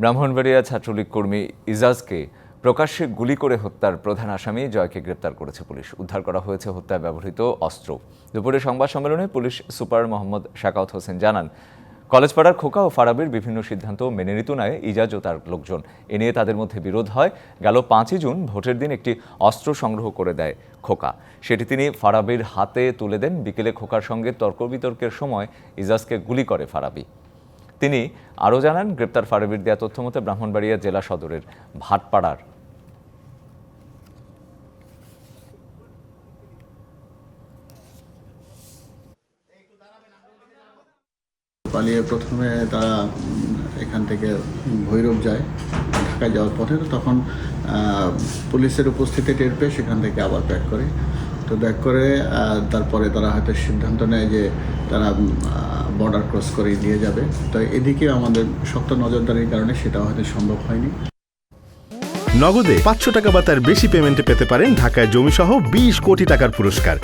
ব্রাহ্মণবাড়িয়া ছাত্রলীগ কর্মী ইজাজকে প্রকাশ্যে গুলি করে হত্যার প্রধান আসামি জয়কে গ্রেপ্তার করেছে পুলিশ। উদ্ধার করা হয়েছে হত্যায় ব্যবহৃত অস্ত্র। দুপুরে সংবাদ সম্মেলনে পুলিশ সুপার মোহাম্মদ শাকাউত হোসেন জানান, কলেজপাড়ার খোকা ও ফারাবির বিভিন্ন সিদ্ধান্ত মেনে নিত নয় ইজাজ ও তার লোকজন। এ নিয়ে তাদের মধ্যে বিরোধ হয়। গেল পাঁচই জুন ভোটের দিন একটি অস্ত্র সংগ্রহ করে দেয় খোকা। সেটি তিনি ফারাবির হাতে তুলে দেন। বিকেলে খোকার সঙ্গে তর্ক বিতর্কের সময় ইজাজকে গুলি করে ফারাবি। তিনি আরও জানান, গ্রেপ্তার ফারাবির দেয়া তথ্য মতে ব্রাহ্মণবাড়িয়া জেলা সদরের ভাটপাড়ার পালিয়ে প্রথমে তারা এখান থেকে ভৈরব যায়, ঢাকায় যাওয়ার পথে। তো তখন পুলিশের উপস্থিতি টের পেয়ে সেখান থেকে আবার ব্যাক করে। তো ব্যাক করে তারপরে তারা হয়তো সিদ্ধান্ত নেয় যে তারা বর্ডার ক্রস করে দিয়ে যাবে। তো এদিকে আমাদের শক্ত নজরদারির কারণে সেটা হয়তো সম্ভব হয়নি। নগদে পাঁচশো টাকা বা তার বেশি পেমেন্টে পেতে পারেন ঢাকায় জমিসহ বিশ কোটি টাকার পুরস্কার।